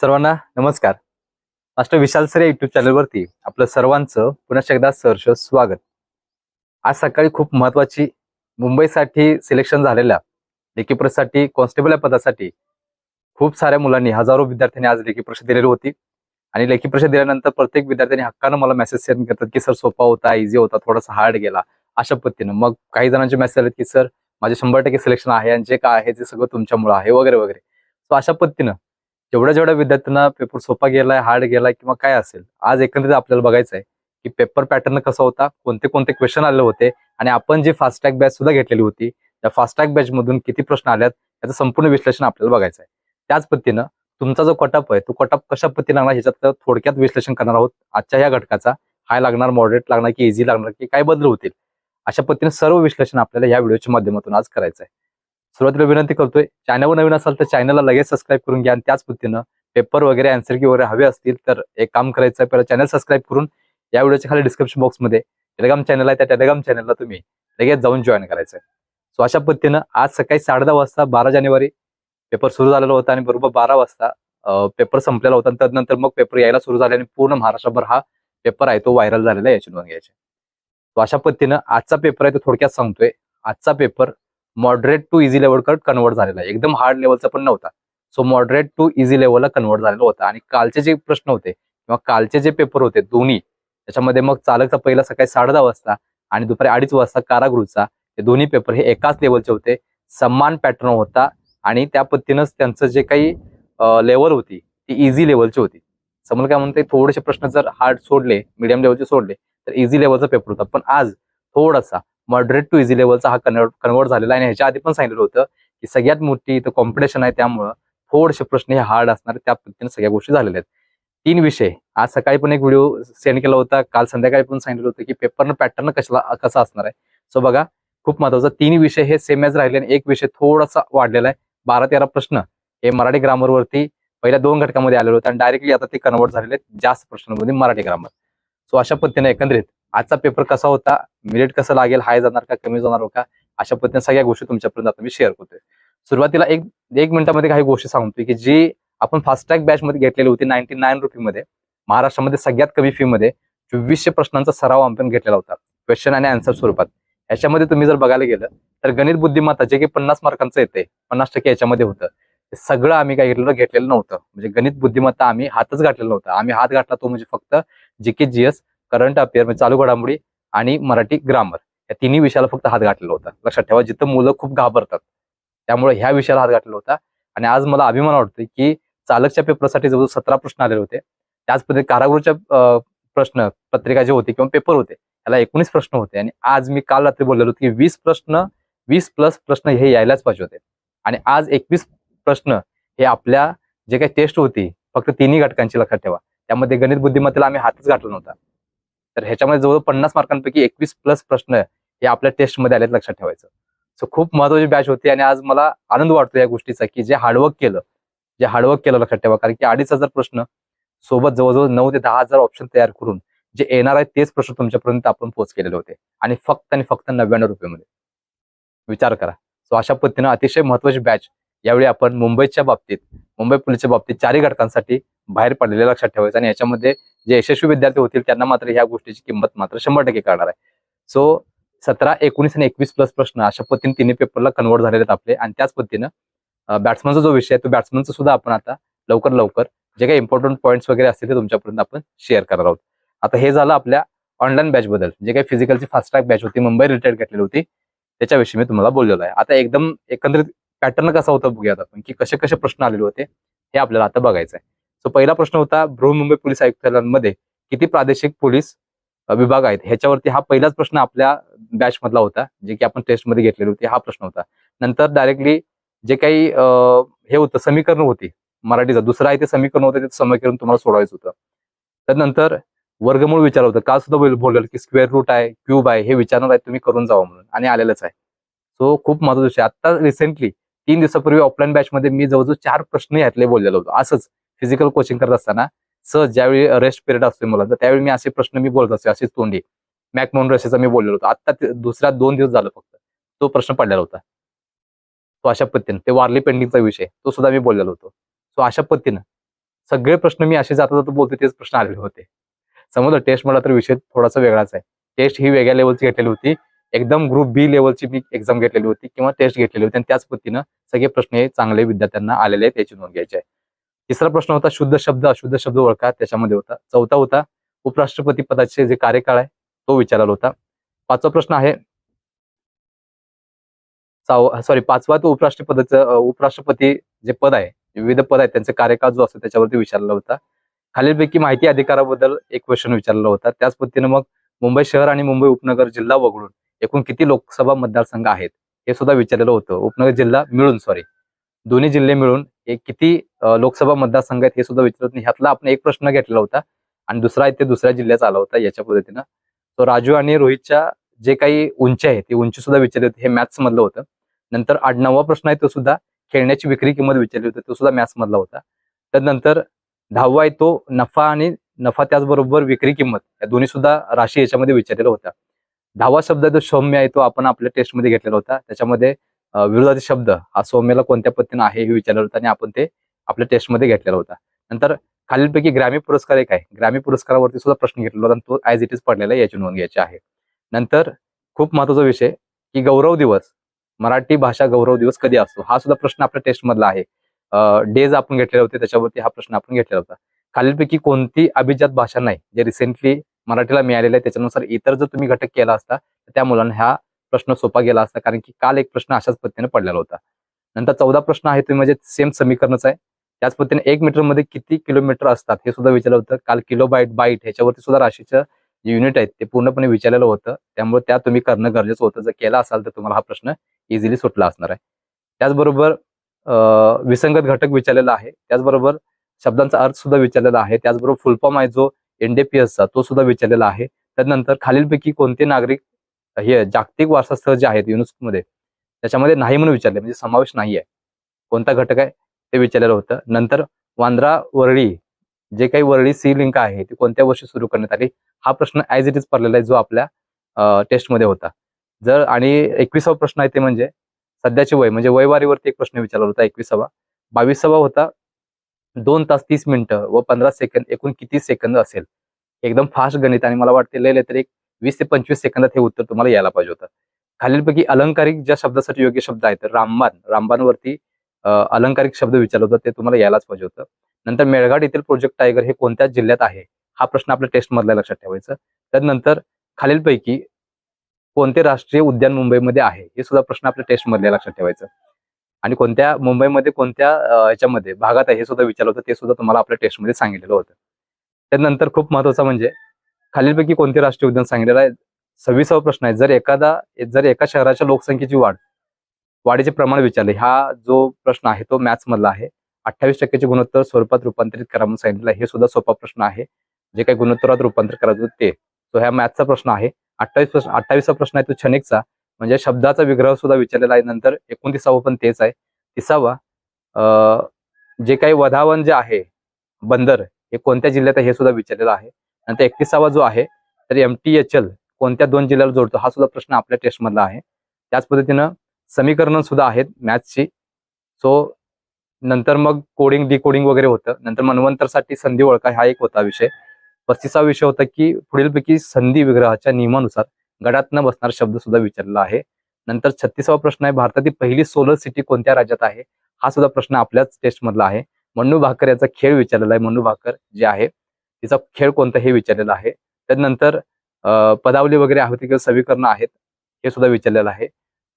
सर्वांना नमस्कार. Master Vishal sir या युट्यूब चॅनलवरती आपलं सर्वांचं पुन्हा एकदा सहर्ष स्वागत. आज सकाळी खूप महत्वाची मुंबईसाठी सिलेक्शन झालेल्या लेखी परीक्षेसाठी कॉन्स्टेबल या पदासाठी खूप साऱ्या मुलांनी हजारो विद्यार्थ्यांनी आज लेखी परीक्षा दिलेली होती. आणि लेखी परीक्षा दिल्यानंतर प्रत्येक विद्यार्थ्यांनी हक्कानं मला मेसेज सेंड करतात की सर सोपा होता इझी होता थोडासा हार्ड गेला. अशा पद्धतीनं. मग काही जणांचे मेसेज आले की सर माझे शंभर टक्के सिलेक्शन आहे आणि जे काय आहे ते सगळं तुमच्यामुळे आहे वगैरे वगैरे. सो अशा पद्धतीनं जेवढ्या जेवढ्या विद्यार्थ्यांना पेपर सोपा गेलाय हार्ड गेलाय किंवा काय असेल आज एकंदरीत आपल्याला बघायचं आहे की पेपर पॅटर्न कसा होता कोणते कोणते क्वेश्चन आले होते आणि आपण जी फास्टॅग बॅच सुद्धा घेतलेली होती त्या फास्टॅग बॅच मधून किती प्रश्न आल्यात याचं संपूर्ण विश्लेषण आपल्याला बघायचं आहे. त्याच पद्धतीनं तुमचा जो कटअप आहे तो कटअप कशा पद्धतीने लागणार ह्याच्यात थोडक्यात विश्लेषण करणार आहोत. आजच्या या घटकाचा हाय लागणार मॉडरेट लागणार की इझी लागणार की काय बदल होतील अशा पद्धतीने सर्व विश्लेषण आपल्याला या व्हिडिओच्या माध्यमातून आज करायचं आहे. सुरुवातीला विनंती करतोय चॅनलवर नवीन असाल तर चॅनलला लगेच सबस्क्राईब करून घ्या आणि त्याच पद्धतीनं पेपर वगैरे आन्सर की वगैरे हवे असतील तर एक काम करायचं पहिला चॅनल सबस्क्राईब करून या व्हिडिओच्या खाली डिस्क्रिप्शन बॉक्समध्ये टेलिग्राम चॅनल आहे त्या टेलिग्राम चॅनलला तुम्ही लगेच जाऊन जॉईन करायचं सो अशा पद्धतीनं आज सकाळी साडे दहा वाजता बारा जानेवारी पेपर सुरू झालेला होता आणि बरोबर बारा वाजता पेपर संपलेला होता आणि त्यानंतर मग पेपर यायला सुरू झाले आणि पूर्ण महाराष्ट्रभर हा पेपर आहे तो व्हायरल झालेला आहे याची नोंद घ्यायची सो अशा पद्धतीनं आजचा पेपर आहे तो थोडक्यात सांगतोय. आजचा पेपर मॉडरेट टू इझी लेवलकडे कन्वर्ट झालेला आहे. एकदम हार्ड लेवलचा पण नव्हता. सो मॉडरेट टू इझी लेवलला कन्वर्ट झालेला होता. आणि कालचे जे प्रश्न होते किंवा कालचे जे पेपर होते दोन्ही त्याच्यामध्ये मग चालकचा पहिला सकाळी साडे दहा वाजता आणि दुपारी अडीच वाजता कारागृहचा हे दोन्ही पेपर हे एकाच लेवलचे होते. समान पॅटर्न होता आणि त्या पद्धतीनंच त्यांचं जे काही लेवल होती ती इझी लेवलची होती. समोर काय म्हणते थोडेसे प्रश्न जर हार्ड सोडले मिडियम लेवलचे सोडले तर इझी लेवलचा पेपर होता. पण आज थोडासा मॉडरेट टू इझी लेवलचा हा कन्वर्ट कन्वर्ट झालेला आहे. आणि ह्याच्या आधी पण सांगितलं होतं की सगळ्यात मोठी इथं कॉम्पिटिशन आहे त्यामुळं थोडेसे प्रश्न हे हार्ड असणार त्या पद्धतीने सगळ्या गोष्टी झालेल्या आहेत. तीन विषय. आज सकाळी पण एक व्हिडिओ सेंड केला होता काल संध्याकाळी पण सांगितलं होतं की पेपरनं पॅटर्न कशाला कसा असणार आहे. सो बघा खूप महत्वाचं. तीन विषय हे सेम राहिले आणि एक विषय थोडासा वाढलेला आहे. बारा तेरा प्रश्न हे मराठी ग्रामरवरती पहिल्या दोन घटकामध्ये आलेले होते आणि डायरेक्टली आता ते कन्वर्ट झालेले आहेत जास्त प्रश्नांमध्ये मराठी ग्रामर सो अशा पद्धतीने एकंदरीत आजचा पेपर कसा होता मिनिट कसं लागेल हाय जाणार का कमी जाणार का अशा पद्धतीने सगळ्या गोष्टी तुमच्यापर्यंत आता मी शेअर करतोय. सुरुवातीला एक एक मिनिटामध्ये काही गोष्टी सांगतोय की जी आपण फास्टॅग बॅच मध्ये घेतलेली होती नाईन्टी नाईन रुपीमध्ये महाराष्ट्रामध्ये सगळ्यात कमी फी मध्ये चोवीसशे प्रश्नांचा सराव आपण घेतलेला होता. क्वेश्चन आणि आन्सर स्वरूपात. याच्यामध्ये तुम्ही जर बघायला गेलं तर गणित बुद्धिमत्ता जे काही पन्नास मार्कांचं येते पन्नास टक्के याच्यामध्ये होतं. ते सगळं आम्ही काय घेतलेलं घेतलेलं नव्हतं. म्हणजे गणित बुद्धिमत्ता आम्ही हातच गाठलेला नव्हता. आम्ही हात गाठला तो म्हणजे फक्त G K G S current affair म्हणजे चालू घडामोडी आणि मराठी ग्रामर. या तिन्ही विषयाला फक्त हात गाठलेला होता. लक्षात ठेवा जिथं मुलं खूप घाबरतात त्यामुळे ह्या विषयाला हात गाठलेला होता. आणि आज मला अभिमान वाटतोय की चालकच्या पेपरसाठी जवळजवळ सतरा प्रश्न आलेले होते. त्याच पद्धतीने कारागृहच्या प्रश्न पत्रिका जे होते किंवा पेपर होते त्याला एकोणीस प्रश्न होते. आणि आज मी काल रात्री बोललेलो होतो की वीस प्रश्न वीस प्लस प्रश्न हे यायलाच पाहिजे होते. आणि आज एकवीस प्रश्न हे आपल्या जे काही टेस्ट होती फक्त तिन्ही घटकांची लक्षात ठेवा. त्यामध्ये गणित बुद्धिमत्तेला आम्ही हातच गाठला नव्हता. तर ह्याच्यामध्ये जवळजवळ पन्नास मार्कांपैकी एकवीस प्लस प्रश्न हे आपल्या टेस्टमध्ये आलेत लक्षात ठेवायचं. सो खूप महत्वाची बॅच होती आणि आज मला आनंद वाटतो या गोष्टीचा की जे हार्डवर्क केलं जे हार्डवर्क केलं लक्षात ठेवा. कारण की अडीच हजार प्रश्न सोबत जवळजवळ नऊ ते दहा हजार ऑप्शन तयार करून जे येणार आहेत तेच प्रश्न तुमच्यापर्यंत आपण पोच केलेले होते. आणि फक्त आणि फक्त नव्याण्णव रुपयामध्ये. विचार करा. सो अशा पद्धतीनं अतिशय महत्वाची बॅच यावेळी आपण मुंबईच्या बाबतीत मुंबई पोलीसच्या बाबतीत चारही घटकांसाठी बाहेर पडलेले लक्षात ठेवायचं आणि याच्यामध्ये जे यशस्वी विद्यार्थी होतील त्यांना मात्र ह्या गोष्टीची किंमत मात्र शंभर टक्के करणार आहे. सो सतरा एकोणीस आणि एकवीस प्लस प्रश्न अशा पद्धतीने तिन्ही पेपरला कन्वर्ट झालेले आहेत आपले. आणि त्याच पद्धतीनं बॅट्समनचा जो विषय आहे तो बॅट्समनचा सुद्धा आपण आता लवकर लवकर जे काही इम्पॉर्टंट पॉईंट्स वगैरे असतील ते तुमच्यापर्यंत आपण शेअर करणार आहोत. आता हे झालं आपल्या ऑनलाईन बॅच बद्दल. जे काही फिजिकलची फास्ट ट्रॅक बॅच होती मुंबई रिटायर्ड घेतलेली होती त्याच्याविषयी मी तुम्हाला बोललेलो आहे. आता एकदम एकंदरीत पॅटर्न कसा होता बघूयात आपण की कसे कसे प्रश्न आलेले होते हे आपल्याला आता बघायचं आहे. सो पहिला प्रश्न होता बृहन्मुंबई पोलीस आयुक्तालयांमध्ये किती प्रादेशिक पोलीस विभाग आहेत? ह्याच्यावरती हा पहिलाच प्रश्न आपल्या बॅच मधला होता जे की आपण टेस्टमध्ये घेतलेले होते हा प्रश्न होता. नंतर डायरेक्टली जे काही हे होतं समीकरण होती मराठीचं. दुसरं आहे ते समीकरण होतं ते समीकरण तुम्हाला सोडवायचं होतं. त्यानंतर वर्गमूळ विचार होतं. काल सुद्धा बोलल की स्क्वेअर रूट आहे क्यूब आहे हे विचारणार आहे तुम्ही करून जावा म्हणून. आणि आलेलंच आहे. सो खूप महत्वाचं विषय. आता रिसेंटली तीन दिवसापूर्वी ऑफलाईन बॅच मध्ये मी जवळजवळ चार प्रश्न यातले बोललेलो होतो. असंच. फिजिकल कोचिंग करत असताना सहज ज्यावेळी रेस्ट पिरियड असतो मुलांचा त्यावेळी मी असे प्रश्न मी बोलत असतो अशीच तोंडी. मॅक मोन मी बोललेलो होतो. आता दुसऱ्या दोन दिवस झालं फक्त. तो प्रश्न पडलेला होता. तो अशा पद्धतीनं ते वारली पेंडिंगचा विषय तो सुद्धा मी बोललेलो होतो. सो अशा पद्धतीनं सगळे प्रश्न मी असे जाता जाता बोलतो तेच प्रश्न आलेले होते. समजलं? टेस्ट मला तर विषय थोडासा वेगळाच आहे. टेस्ट ही वेगळ्या लेवलची घेतलेली होती. एकदम ग्रुप बी लेवलची मी एक्झाम घेतलेली होती किंवा टेस्ट घेतलेली होती. आणि त्याच पद्धतीनं सगळे प्रश्न हे चांगले विद्यार्थ्यांना आलेले आहेत याची नोंद घ्यायची आहे. तिसरा प्रश्न होता शुद्ध शब्द अशुद्ध शब्द ओळखा त्याच्यामध्ये होता. चौथा होता उपराष्ट्रपती पदाचे जे कार्यकाळ आहे तो विचारला होता. पाचवा प्रश्न आहे सॉरी पाचवा तो उपराष्ट्रपदाचं उपराष्ट्रपती जे पद आहे विविध पद आहे त्यांचा कार्यकाळ जो असतो त्याच्यावरती विचारला होता. खालीलपैकी माहिती अधिकाराबद्दल एक क्वेश्चन विचारला होता. त्याच पद्धतीनं मग मुंबई शहर आणि मुंबई उपनगर जिल्हा वगळून एकूण किती लोकसभा मतदारसंघ आहेत हे सुद्धा विचारलेलं होतं. उपनगर जिल्हा मिळून सॉरी दोन्ही जिल्हे मिळून एक किती लोकसभा मतदारसंघात हे सुद्धा विचारत नाही. ह्यातला आपण एक प्रश्न घेतलेला होता आणि दुसरा आहे ते दुसऱ्या जिल्ह्याचा आला होता याच्या पद्धतीनं. तो राजू आणि रोहितच्या जे काही उंची आहे ती उंची सुद्धा विचारली होती. हे मॅथ्स मधलं होतं. नंतर आठ प्रश्न आहे तो सुद्धा खेळण्याची विक्री किंमत विचारली होती. तो सुद्धा मॅथ्स मधला होता. त्यानंतर दहावा आहे तो नफा आणि नफा त्याचबरोबर विक्री किंमत. या दोन्ही सुद्धा राशी याच्यामध्ये विचारलेला होता दहावा शब्द जो सौम्य आहे तो आपण आपल्या टेस्टमध्ये घेतलेला होता. त्याच्यामध्ये विरोधाचे शब्द हा सौम्याला कोणत्या पद्धतीनं आहे हे विचारलं होतं आणि आपण ते आपल्या टेस्टमध्ये घेतलेला होता. नंतर खालीलपैकी ग्रामीण पुरस्कार एक आहे. ग्रामीण पुरस्कारावरती सुद्धा प्रश्न घेतलेला होता तो ॲज इट इज पडलेला आहे याची नोंद घ्यायची आहे. नंतर खूप महत्त्वाचा विषय की गौरव दिवस मराठी भाषा गौरव दिवस कधी असतो? हा सुद्धा प्रश्न आपल्या टेस्टमधला आहे. डेज आपण घेतलेले होते त्याच्यावरती हा प्रश्न आपण घेतलेला होता. खालीलपैकी कोणती अभिजात भाषा नाही जे रिसेंटली मराठीला मिळालेलं आहे त्याच्यानुसार इतर जर तुम्ही घटक केला असता तर त्या मुलांना हा प्रश्न सोपा गेला असता कारण की काल एक प्रश्न अशाच पद्धतीने पडलेला होता. नंतर चौदा प्रश्न आहे तुम्ही म्हणजे सेम समीकरणच आहे. त्याच पद्धतीने एक मीटरमध्ये किती किलोमीटर असतात हे सुद्धा विचारलं होतं. काल किलो बाईट बाईट ह्याच्यावरती सुद्धा राशीचं जे युनिट आहेत ते पूर्णपणे विचारलेलं होतं. त्यामुळे त्या तुम्ही करणं गरजेचं होतं. जर केला असाल तर तुम्हाला हा प्रश्न इझिली सुटला असणार आहे. त्याचबरोबर विसंगत घटक विचारलेला आहे. त्याचबरोबर शब्दांचा अर्थ सुद्धा विचारलेला आहे. त्याचबरोबर फुलफॉर्म आहे जो एनडीपीएसचा तो सुद्धा विचारलेला आहे. त्यानंतर खालीलपैकी कोणते नागरिक हे जागतिक वारसा स्थळ जे आहेत युनेस्को मध्ये त्याच्यामध्ये नाही म्हणून विचारले. म्हणजे समावेश नाही आहे कोणता घटक आहे? ते विचारलेलं होतं. नंतर वांद्रा वरळी जे काही वरळी सी लिंक आहे ती कोणत्या वर्षी सुरू करण्यात आली? हा प्रश्न ॲज इट इज पडलेला आहे जो आपल्या टेस्टमध्ये होता. जर आणि एकविसावा प्रश्न आहे ते म्हणजे सध्याचे वय म्हणजे वयवारीवरती एक प्रश्न विचारला होता एकविसावा. बावीसावा होता दोन तास तीस मिनिटं व पंधरा सेकंद एकूण किती सेकंद असेल? एकदम फास्ट गणित आणि मला वाटते लय तर एक वीस ते पंचवीस सेकंदात हे उत्तर तुम्हाला यायला पाहिजे होतं. खालीलपैकी अलंकारिक ज्या शब्दासाठी योग्य शब्द आहेत रामबान रामबानवरती अलंकारिक शब्द विचारलं होतं ते तुम्हाला यायलाच पाहिजे होतं. नंतर मेळघाट येथील प्रोजेक्ट टायगर हे कोणत्या जिल्ह्यात आहे? हा प्रश्न आपल्या टेस्ट मधला लक्षात ठेवायचा. त्यानंतर खालीलपैकी कोणते राष्ट्रीय उद्यान मुंबईमध्ये आहे? हे सुद्धा प्रश्न आपल्या टेस्ट मधल्या लक्षात ठेवायचं. आणि कोणत्या मुंबईमध्ये कोणत्या याच्यामध्ये भागात आहे हे सुद्धा विचारलं होतं ते सुद्धा तुम्हाला आपल्या टेस्टमध्ये सांगितलेलं होतं. त्यानंतर खूप महत्वाचं म्हणजे खालीलपैकी कोणते राष्ट्रीय उद्यान सांगितलेलं आहे? सव्वीसावा प्रश्न आहे. जर एखादा जर एका शहराच्या लोकसंख्येची वाढ वाढीचे प्रमाण विचारले. हा जो प्रश्न आहे तो मॅथ्स मधला आहे. अठ्ठावीस टक्क्याचे गुणोत्तर स्वरूपात रूपांतरित करा म्हणून सांगितलं हे सुद्धा सोपा प्रश्न आहे. जे काही गुणोत्तरात रूपांतर करायचं ते. तो ह्या मॅथ्सचा प्रश्न आहे. अठ्ठावीस प्रश्न अठ्ठावीसचा प्रश्न आहे तो क्षणिकचा. म्हणजे शब्दाचा विग्रह सुद्धा विचारलेला आहे नंतर. एकोणतीसावा पण तेच आहे. तिसावा जे काही वधावन जे आहे बंदर हे कोणत्या जिल्ह्यात आहे हे सुद्धा विचारलेलं आहे. नंतर एकतीसावा जो आहे तर एम टी एच एल कोणत्या दोन जिल्ह्याला जोडतो हा सुद्धा प्रश्न आपल्या टेस्टमधला आहे. त्याच पद्धतीनं समीकरणं सुद्धा आहेत मॅथ्सची सो नंतर मग कोडिंग डिकोडिंग वगैरे होतं. नंतर मनवंतरसाठी संधी ओळखा हा एक होता विषय. पस्तीसा विषय होता की पुढीलपैकी संधी विग्रहाच्या नियमानुसार गडात न बसणारा शब्द सुद्धा विचारलेला आहे. नंतर छत्तीसावा प्रश्न आहे भारतातील पहिली सोलर सिटी कोणत्या राज्यात आहे? हा सुद्धा प्रश्न आपल्याच टेस्ट मधला आहे. मन्नू भाकर याचा खेळ विचारलेला आहे मन्नू भाकर जे आहे तिचा खेळ कोणता हे विचारलेला आहे. त्यानंतर पदावली वगैरे होती किंवा समीकरण आहेत हे सुद्धा विचारलेलं आहे.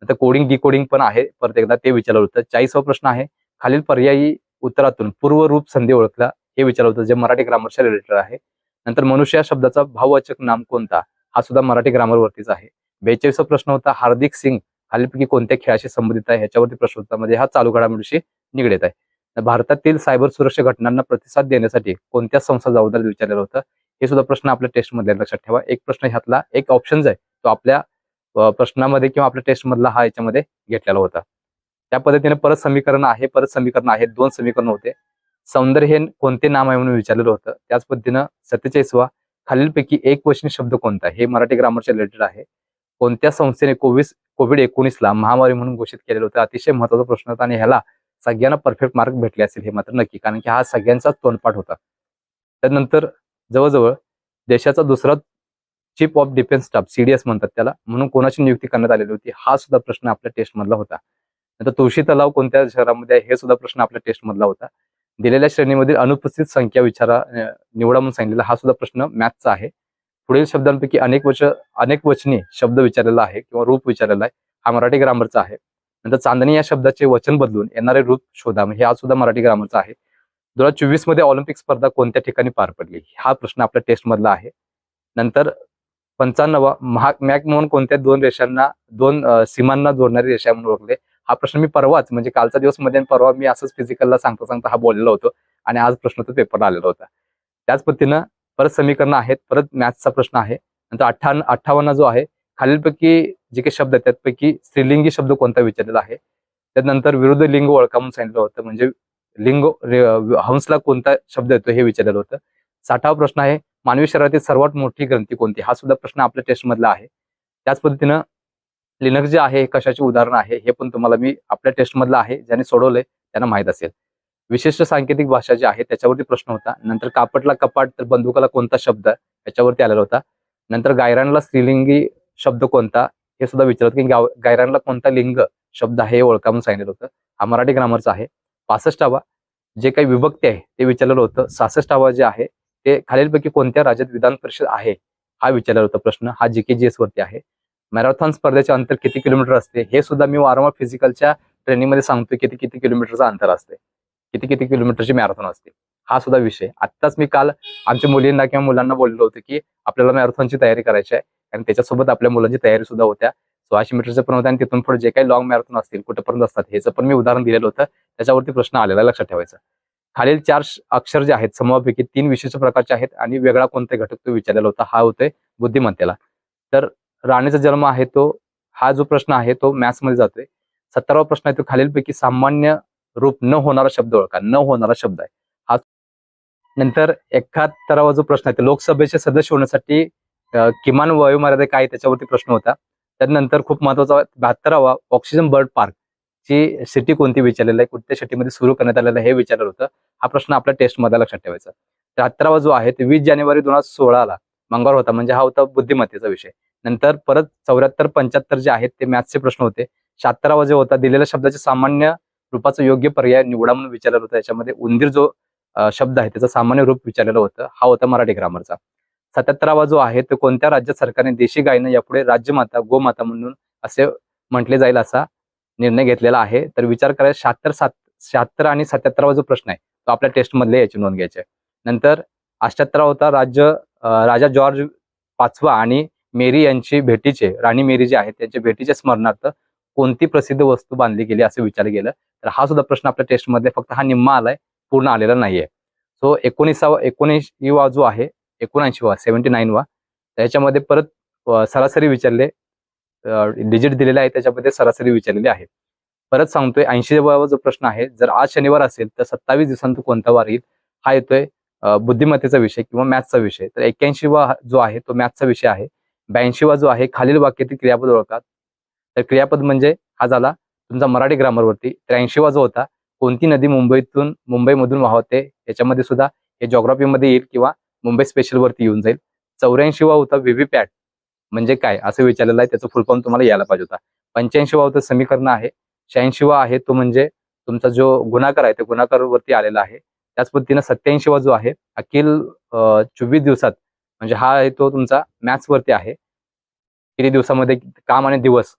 नंतर कोडिंग डिकोडिंग पण आहे. परत एकदा ते विचारलं होतं. चाळीसवा प्रश्न आहे. खालील पर्यायी उत्तरातून पूर्वरूप संधी ओळखला. हे विचारलं होतं जे मराठी ग्रामरच्या रिलेटेड आहे. नंतर मनुष्य या शब्दाचा भाववाचक नाम कोणता? हा सुद्धा मराठी ग्रामरवरतीच आहे. बेचाळीसवा प्रश्न होता हार्दिक सिंग खालीलपैकी कोणत्या खेळाशी संबंधित आहे? ह्याच्यावरती प्रश्न होता म्हणजे हा चालू घडामोडीशी निगडीत आहे. भारतातील सायबर सुरक्षा घटनांना प्रतिसाद देण्यासाठी कोणत्या संस्था जबाबदार विचारलेलं होतं? हे सुद्धा प्रश्न आपल्या टेस्टमध्ये लक्षात ठेवा. एक प्रश्न ह्यातला एक ऑप्शन आहे. तो आपल्या प्रश्नामध्ये किंवा आपल्या टेस्टमधला हा याच्यामध्ये घेतलेला होता. त्या पद्धतीने परत समीकरण आहे परत समीकरण आहे दोन समीकरण होते. सौंदर्य हे कोणते नाम आहे म्हणून विचारलेलं होतं. त्याच पद्धतीनं सत्तेचाळीसवा खालीलपैकी एक वचनी शब्द कोणता आहे? हे मराठी ग्रामरच्या रिलेटेड आहे. कोणत्या संस्थेने कोविड कोविड एकोणीसला महामारी म्हणून घोषित केलेलं होतं? अतिशय महत्त्वाचा प्रश्न होता आणि ह्याला सगळ्यांना परफेक्ट मार्क भेटले असेल हे मात्र नक्की कारण की हा सगळ्यांचाच तोंडपाठ होता. त्यानंतर जवळजवळ देशाचा दुसरा chief of defence staff CDS म्हणतात त्याला. म्हणून कोणाची नियुक्ती करण्यात आलेली होती? हा सुद्धा प्रश्न आपल्या टेस्टमधला होता. नंतर तुळशी तलाव कोणत्या शहरामध्ये आहे? हे सुद्धा प्रश्न आपल्या टेस्टमधला होता. दिलेल्या श्रेणीमधील अनुपस्थित संख्या विचारा निवडा म्हणून सांगितलेला हा सुद्धा प्रश्न मॅथचा आहे. पुढील शब्दांपैकी अनेक वच अनेक वचनी शब्द विचारलेला आहे किंवा रूप विचारलेला आहे. हा मराठी ग्रामरचा आहे. नंतर चांदणी या शब्दाचे वचन बदलून येणारे रूप शोधा. हे हा सुद्धा मराठी ग्रामरचा आहे. दोन हजार चोवीसमध्ये ऑलिम्पिक स्पर्धा कोणत्या ठिकाणी पार पडली? हा प्रश्न आपल्या टेस्टमधला आहे. नंतर पंचाण्णवा महा मॅक म्हणून कोणत्या दोन रेषांना दोन सीमांना जोडणारी रेषा म्हणून ओळखले. हा प्रश्न मी परवाच म्हणजे कालचा दिवसमध्ये आणि परवा मी असंच फिजिकलला सांगता सांगता हा बोललेलो होतो आणि आज प्रश्न तो पेपरला आलेला होता. त्याच पद्धतीनं परत समीकरणं आहेत परत मॅथ्सचा प्रश्न आहे. नंतर अठ्ठा अठ्ठावन्न जो आहे खालीलपैकी जे काही शब्द आहेत त्यापैकी स्त्रीलिंगी शब्द कोणता विचारलेला आहे? त्यानंतर विरुद्ध लिंग ओळखा म्हणून सांगितलं होतं म्हणजे लिंग हंसला कोणता शब्द येतो हे विचारलेलं होतं. साठावा प्रश्न आहे मानवी शरीरातील सर्वात मोठी ग्रंथी कोणती? हा सुद्धा प्रश्न आपल्या टेस्टमधला आहे. त्याच पद्धतीनं लिनक्स जे आहे हे कशाचे उदाहरण आहे हे पण तुम्हाला मी आपल्या टेस्टमधलं आहे ज्याने सोडवलंय त्यांना माहीत असेल. विशिष्ट सांकेतिक भाषा जी आहे त्याच्यावरती प्रश्न होता. नंतर कापटला कपाट तर बंदुकाला कोणता शब्द याच्यावरती आलेला होता. नंतर गायरानला स्त्रीलिंगी शब्द कोणता? हे सुद्धा विचारत की गाव- गायरानला कोणता लिंग शब्द आहे हे ओळखा म्हणून सांगितलं होतं. हा मराठी ग्रामरचा आहे. पासष्टावा जे काही विभक्ती आहे ते विचारलेलं होतं. सहासष्टावा जे आहे ते खालीलपैकी कोणत्या राज्यात विधान परिषद आहे? हा विचारला होता प्रश्न. हा जी के जी एस वरती आहे. मॅरेथॉन स्पर्धेचे अंतर किती किलोमीटर असते? हे सुद्धा मी वारंवार फिजिकलच्या ट्रेनिंगमध्ये सांगतोय किती किती किलोमीटरचं अंतर असते. किती किती किलोमीटरची मॅरेथॉन असते. हा सुद्धा विषय. आत्ताच मी काल आमच्या मुलींना किंवा मुलांना बोललो होतो की आपल्याला मॅरेथॉनची तयारी करायची आहे आणि त्याच्यासोबत आपल्या मुलांची तयारी सुद्धा होत्या. सोळाशे मीटरचं पण होतं आणि तिथून पुढे जे काही लॉंग मॅरेथॉन असतील कुठेपर्यंत असतात ह्याचं पण मी उदाहरण दिलेलं होतं. त्याच्यावरती प्रश्न आलेला लक्षात ठेवायचा. खालील चार अक्षर जे आहेत समूहापैकी तीन विशिष्ट प्रकारचे आहेत आणि वेगळा कोणता घटक तो विचारलेला होता हा होतोय बुद्धिमत्तेला. तर राणीचा जन्म आहे तो हा जो प्रश्न आहे तो मॅथ्समध्ये जातोय. सत्तरावा प्रश्न आहे तो खालीलपैकी सामान्य रूप न होणारा शब्द ओळखा न होणारा शब्द आहे. हा नंतर एकाहत्तरावा जो प्रश्न आहे तो लोकसभेचे सदस्य होण्यासाठी किमान वयोमर्यादा काय त्याच्यावरती प्रश्न होता. त्यानंतर खूप महत्त्वाचा बहात्तरावा ऑक्सिजन बर्ड पार्क. ची सिटी कोणती विचारलेलं आहे कुठल्या सिटीमध्ये सुरू करण्यात आलेलं आहे हे विचारलं होतं. हा प्रश्न आपल्या टेस्टमध्ये लक्षात ठेवायचा. त्र्याहत्तरावा जो आहे ते वीस जानेवारी दोन हजार सोळाला मंगळवार होता म्हणजे हा होता बुद्धिमत्तेचा विषय. नंतर परत चौऱ्याहत्तर पंच्याहत्तर जे आहेत ते मॅथ्सचे प्रश्न होते. शहात्तरावा जो होता दिलेल्या शब्दाचे सामान्य रूपाचा योग्य पर्याय निवडा म्हणून विचारलं होतं. याच्यामध्ये उंदीर जो शब्द आहे त्याचं सामान्य रूप विचारलेलं होतं. हा होता मराठी ग्रामरचा सत्याहत्तरावा जो आहे तो कोणत्या राज्य सरकारने देशी गायनं यापुढे राज्यमाता गोमाता म्हणून असे म्हटले जाईल असा निर्णय घेतलेला आहे तर विचार करायचा शहात्तर सात शहात्तर आणि सत्याहत्तरावा जो प्रश्न आहे तो आपल्या टेस्ट मधले याची नोंद घ्यायची आहे. नंतर अठ्याहत्तरावा होता राज्य राजा जॉर्ज पाचवा आणि मेरी यांची भेटीचे राणी मेरी जे आहेत त्यांच्या भेटीच्या स्मरणार्थ कोणती प्रसिद्ध वस्तू बांधली गेली असं विचारलं गेलं तर हा सुद्धा प्रश्न आपल्या टेस्टमध्ये फक्त हा निम्मा आलाय पूर्ण आलेला नाहीये सो एकोणीसावा एकोणऐंशीवा जो आहे एकोणऐंशीवा सेव्हन्टी नाईनवा त्याच्यामध्ये परत सरासरी विचारले डिजिट दिलेले आहे त्याच्यामध्ये सरासरी विचारलेली आहे. परत सांगतोय ऐंशी जो प्रश्न आहे जर आज शनिवार असेल तर सत्तावीस दिवसांत कोणता वार येईल? हा येतोय बुद्धिमत्तेचा विषय किंवा मॅथ्सचा विषय. तर एक्क्याऐंशीवा जो आहे तो मॅथ्सचा विषय आहे. ब्याऐंशीवा जो आहे खालील वाक्यातील क्रियापद ओळखा. तर क्रियापद म्हणजे हा झाला तुमचा मराठी ग्रामरवरती त्र्याऐंशीवा जो होता कोणती नदी मुंबईतून मुंबईमधून वाहते? याच्यामध्ये सुद्धा हे जॉग्राफीमध्ये येईल किंवा मुंबई स्पेशल वरती येऊन जाईल. चौऱ्याऐंशीवा होता व्हीव्हीपॅट म्हणजे काय? असं विचारलेलं आहे. त्याचं फुलफॉर्म तुम्हाला यायला पाहिजे होता. पंच्याऐंशीवा तर समीकरण आहे. शहाऐंशी वा आहे तो म्हणजे तुमचा जो गुणाकार आहे तो गुणाकारवरती आलेला आहे. त्याच पद्धतीनं सत्याऐंशीवा जो आहे अखिल चोवीस दिवसात म्हणजे हा आहे तो तुमचा मॅथ्स वरती आहे. किती दिवसामध्ये काम आणि दिवस?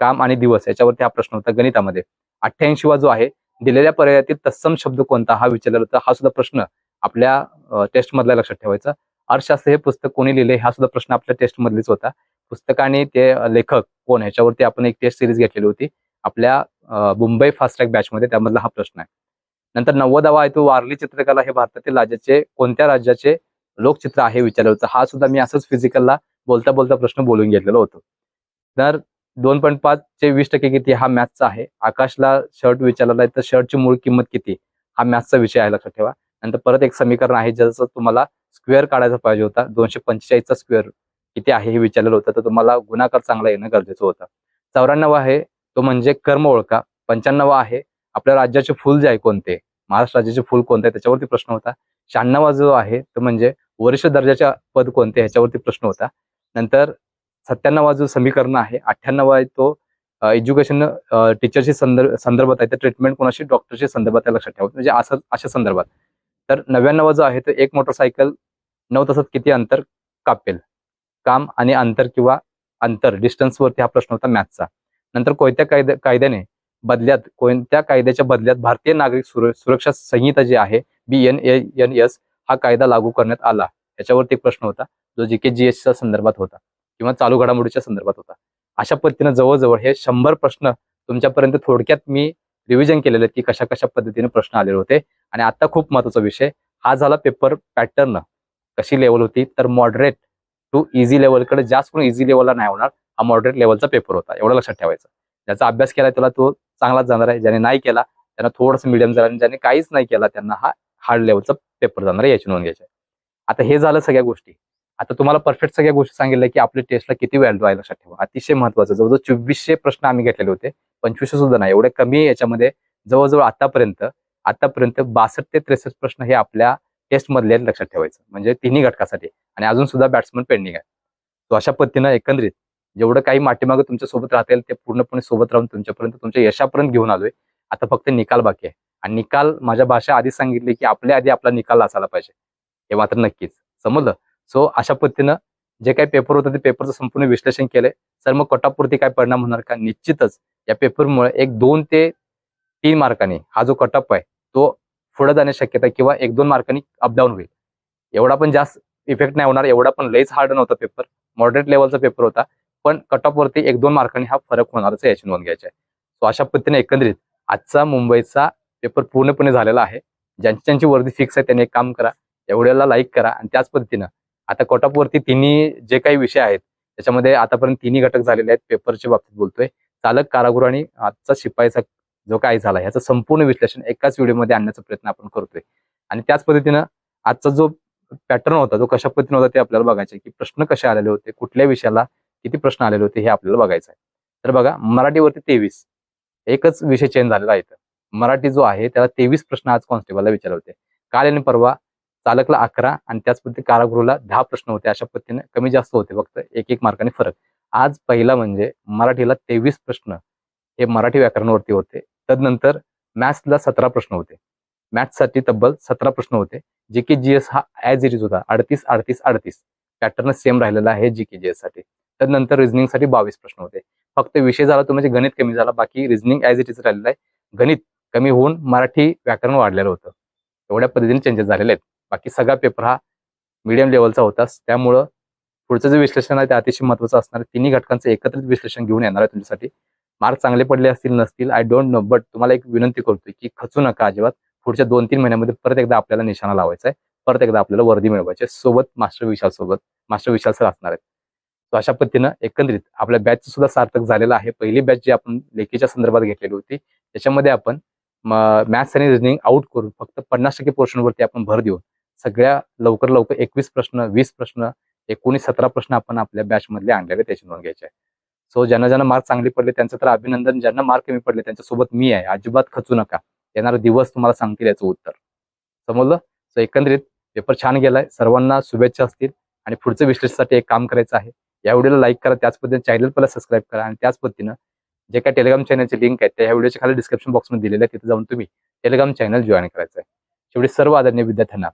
काम आणि दिवस याच्यावरती हा प्रश्न होता गणितामध्ये. अठ्ठ्याऐंशी वा जो आहे दिलेल्या पर्यायातील तत्सम शब्द कोणता? हा विचारलेला होता. हा सुद्धा प्रश्न आपल्या टेस्ट मधला लक्षात ठेवायचा. अर्थशास्त्र हे पुस्तक कोणी लिहिले हा सुद्धा प्रश्न आपल्या टेस्ट मधलीच होता. पुस्तक आणि ते लेखक कोण ह्याच्यावरती आपण एक टेस्ट सिरीज घेतलेली होती. आपल्या मुंबई फास्ट्रॅक बॅचमध्ये बॅच मध्ये त्यामधला हा प्रश्न आहे. नंतर नव्वदावा आहे तो वारली चित्रकला हे भारतातील राज्याचे कोणत्या राज्याचे लोकचित्र आहे विचारलं होतं. हा सुद्धा मी असंच फिजिकलला बोलता बोलता प्रश्न बोलून घेतलेला होतो. तर दोन पॉईंट पाच चे वीस टक्के किती हा मॅथचा आहे. आकाशला शर्ट विचारलेला आहे तर शर्टची मूळ किंमत किती? हा मॅथचा विषय आहे लक्षात ठेवा. नंतर परत एक समीकरण आहे ज्याचं तुम्हाला स्क्वेअर काढायचा पाहिजे होता. दोनशे पंचेचाळीसचा स्क्वेअर किती आहे हे विचारलेलं होतं. तर तुम्हाला गुणाकार चांगला येणं गरजेचं होतं. चौऱ्याण्णव आहे तो म्हणजे कर्म ओळखा. पंच्याण्णव आहे आपल्या राज्याचे फुल जे आहे कोणते? महाराष्ट्र राज्याचे फुल कोणते? त्याच्यावरती प्रश्न होता. शहाण्णवा जो आहे तो म्हणजे वरिष्ठ दर्जाच्या पद कोणते? ह्याच्यावरती प्रश्न होता. नंतर सत्त्याण्णवा जो समीकरण आहे अठ्ठ्याण्णव आहे तो एज्युकेशन टीचरशी संदर्भ संदर्भात आहे. तर ट्रीटमेंट कोणाशी? डॉक्टरशी संदर्भात लक्षात ठेवा. म्हणजे असं अशा संदर्भात. तर नव्याण्णव जो आहे तो एक मोटरसायकल नऊ तासात किती अंतर कापेल? काम आणि अंतर किंवा अंतर डिस्टन्सवरती हा प्रश्न होता मॅथचा नंतर कोणत्या कायद्या कायद्याने बदल्यात कोणत्या कायद्याच्या बदल्यात भारतीय नागरिक सुर- सुरक्षा संहिता जी आहे बी एन एन एस हा कायदा लागू करण्यात आला? याच्यावरती एक प्रश्न होता जो जी के जी एसच्या संदर्भात होता किंवा चालू घडामोडीच्या संदर्भात होता. अशा पद्धतीनं जवळजवळ हे शंभर प्रश्न तुमच्यापर्यंत थोडक्यात मी रिव्हिजन केलेले की कशा कशा पद्धतीने प्रश्न आलेले होते. आणि आता खूप महत्त्वाचा विषय हा झाला पेपर पॅटर्न कशी लेवल होती? तर मॉडरेट टू इझी लेवलकडे जास्त करून इझी लेवलला नाही होणार. हा मॉडरेट लेवलचा पेपर होता. एवढं लक्षात ठेवायचं. ज्याचा अभ्यास केला त्याला तो चांगलाच जाणार आहे. ज्याने नाही केला त्यांना थोडंसं मिडियम जाणार आणि ज्याने काहीच नाही केला त्यांना हा हार्ड लेवलचा पेपर जाणार आहे. याची नोंद घ्यायची आहे. आता हे झालं सगळ्या गोष्टी. आता तुम्हाला परफेक्ट सगळ्या गोष्टी सांगितल्या की आपल्या टेस्टला किती व्हॅल्यू आहे लक्षात ठेवा. अतिशय महत्वाचं. जवळजवळ चोवीसशे प्रश्न आम्ही घेतलेले होते. पंचवीसशे सुद्धा नाही. एवढे कमी याच्यामध्ये. जवळजवळ आतापर्यंत आतापर्यंत बासष्ट ते त्रेसष्ट प्रश्न हे आपल्या टेस्ट मधले लक्षात ठेवायचं. म्हणजे तिन्ही घटकासाठी. आणि अजून सुद्धा बॅट्समन पेंडिंग आहे. तो अशा पद्धतीनं एकंदरीत जेवढं काही माटीमागं तुमच्यासोबत राहता येईल ते पूर्णपणे सोबत राहून तुमच्यापर्यंत तुमच्या यशापर्यंत घेऊन आलोय. आता फक्त निकाल बाकी आहे. आणि निकाल माझ्या भाषा आधी सांगितली की आपल्या आधी आपला निकाल असायला पाहिजे. हे मात्र नक्कीच. समजलं? सो अशा पद्धतीनं जे काही पेपर होतं ते पेपरचं संपूर्ण विश्लेषण केलंय. सर मग कटापवरती काय परिणाम होणार का? निश्चितच या पेपरमुळे एक दोन ते तीन मार्कांनी हा जो कटअप आहे तो पुढे जाण्याची शक्यता आहे किंवा एक दोन मार्कांनी अपडाऊन होईल. एवढा पण जास्त इफेक्ट नाही होणार एवढा पण लईच हार्ड नव्हता पेपर मॉडरेट लेवलचा पेपर होता पण कटअपवरती वरती एक दोन मार्कांनी हा फरक होणारच याची नोंद घ्यायची आहे. सो अशा पद्धतीने एकंदरीत आजचा मुंबईचा पेपर पूर्णपणे झालेला आहे. ज्यांची ज्यांची वर्दी फिक्स आहे त्यांनी एक काम करा. एवढ्याला लाईक करा आणि त्याच पद्धतीनं आता कोटापवरती तिन्ही जे काही विषय आहेत त्याच्यामध्ये आतापर्यंत तिन्ही घटक झालेले आहेत पेपरच्या बाबतीत बोलतोय. चालक कारागृह आणि आजचा शिपाईचा जो काय झाला ह्याचं संपूर्ण विश्लेषण एकाच व्हिडिओमध्ये आणण्याचा प्रयत्न आपण करतोय. आणि त्याच पद्धतीनं आजचा जो पॅटर्न होता जो कशा पद्धतीने होता ते आपल्याला बघायचं की प्रश्न कसे आलेले होते कुठल्या विषयाला किती प्रश्न आलेले होते हे आपल्याला बघायचं आहे. तर बघा मराठीवरती तेवीस. एकच विषय चेंज झालेला आहे मराठी जो आहे त्याला तेवीस प्रश्न आज कॉन्स्टेबलला विचारले होते. काल आणि परवा चालकला अकरा आणि त्याच पद्धती कारागृहला दहा प्रश्न होते. अशा पद्धतीने कमी जास्त होते. फक्त एक एक मार्काने फरक. आज पहिला म्हणजे मराठीला तेवीस प्रश्न हे मराठी व्याकरणावरती होते. तदनंतर मॅथ्सला सतरा प्रश्न होते. मॅथ्ससाठी तब्बल सतरा प्रश्न होते. जी के जी एस हा ऍज इट इज होता. अडतीस अडतीस अडतीस. पॅटर्न सेम राहिलेला आहे जी के जी एससाठी त्यानंतर रिझनिंगसाठी बावीस प्रश्न होते. फक्त विषय झाला तो म्हणजे गणित कमी झाला. बाकी रिझनिंग ॲज इट इज राहिलेलं आहे. गणित कमी होऊन मराठी व्याकरण वाढलेलं होतं. एवढ्या पद्धतीने चेंजेस झालेले आहेत. बाकी सगळा पेपर हा मीडियम लेवलचा होताच. त्यामुळं पुढचं जे विश्लेषण आहे ते अतिशय महत्वाचं असणार. आहे. तिन्ही घटकांचं एकत्रित विश्लेषण घेऊन येणार आहे तुमच्यासाठी. मार्क चांगले पडले असतील नसतील आय डोंट नो बट तुम्हाला एक विनंती करतोय की खचू नका अजिबात. पुढच्या दोन तीन महिन्यामध्ये परत एकदा आपल्याला निशाणा लावायचा आहे. परत एकदा आपल्याला वर्दी मिळवायची सोबत मास्टर विशाल सोबत मास्टर विशाल सर असणार आहेत. तो अशा पद्धतीनं एकंदरीत आपल्या बॅच सुद्धा सार्थक झालेला आहे. पहिली बॅच जी आपण लेखीच्या संदर्भात घेतलेली होती त्याच्यामध्ये आपण मॅथ्स आणि रिजनिंग आउट करून फक्त पन्नास टक्के पोर्शनवरती आपण भर देऊन सगळ्या लवकर लवकर एकवीस प्रश्न वीस प्रश्न एकोणीस सतरा प्रश्न आपण आपल्या बॅचमधले आणलेले त्याची नोंद घ्यायची. आहे सो ज्यांना ज्यांना मार्क चांगले पडले त्यांचं तर अभिनंदन. ज्यांना मार्क कमी पडले त्यांच्यासोबत मी आहे. अजिबात खचू नका. येणारा दिवस तुम्हाला सांगतील याचं उत्तर. समजलं? सो एकंदरीत पेपर छान गेलाय. सर्वांना शुभेच्छा असतील. आणि पुढचं विश्लेषणासाठी एक काम करायचं आहे. या व्हिडिओला लाईक करा. त्याच पद्धतीने चॅनल पहिला सबस्क्राईब करा. आणि त्याच पद्धतीनं जे काही टेलिग्राम चॅनलचे लिंक आहेत त्या ह्या व्हिडिओच्या खाली डिस्क्रिप्शन बॉक्समध्ये दिलेल्या आहे तिथे जाऊन तुम्ही टेलिग्राम चॅनल जॉईन करायचं आहे. शेवटी सर्व आदरणीय विद्यार्थ्यांना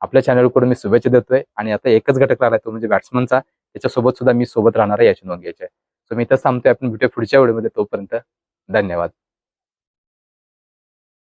आपल्या चॅनलकडून मी शुभेच्छा देतोय. आणि आता एकच घटक राहिला तो म्हणजे बॅट्समनचा त्याच्यासोबत सुद्धा मी सोबत राहणार आहे याची नोंद घ्यायची आहे. सो मी इथं थांबतोय. आपण भेटूया पुढच्या व्हिडिओमध्ये तोपर्यंत धन्यवाद.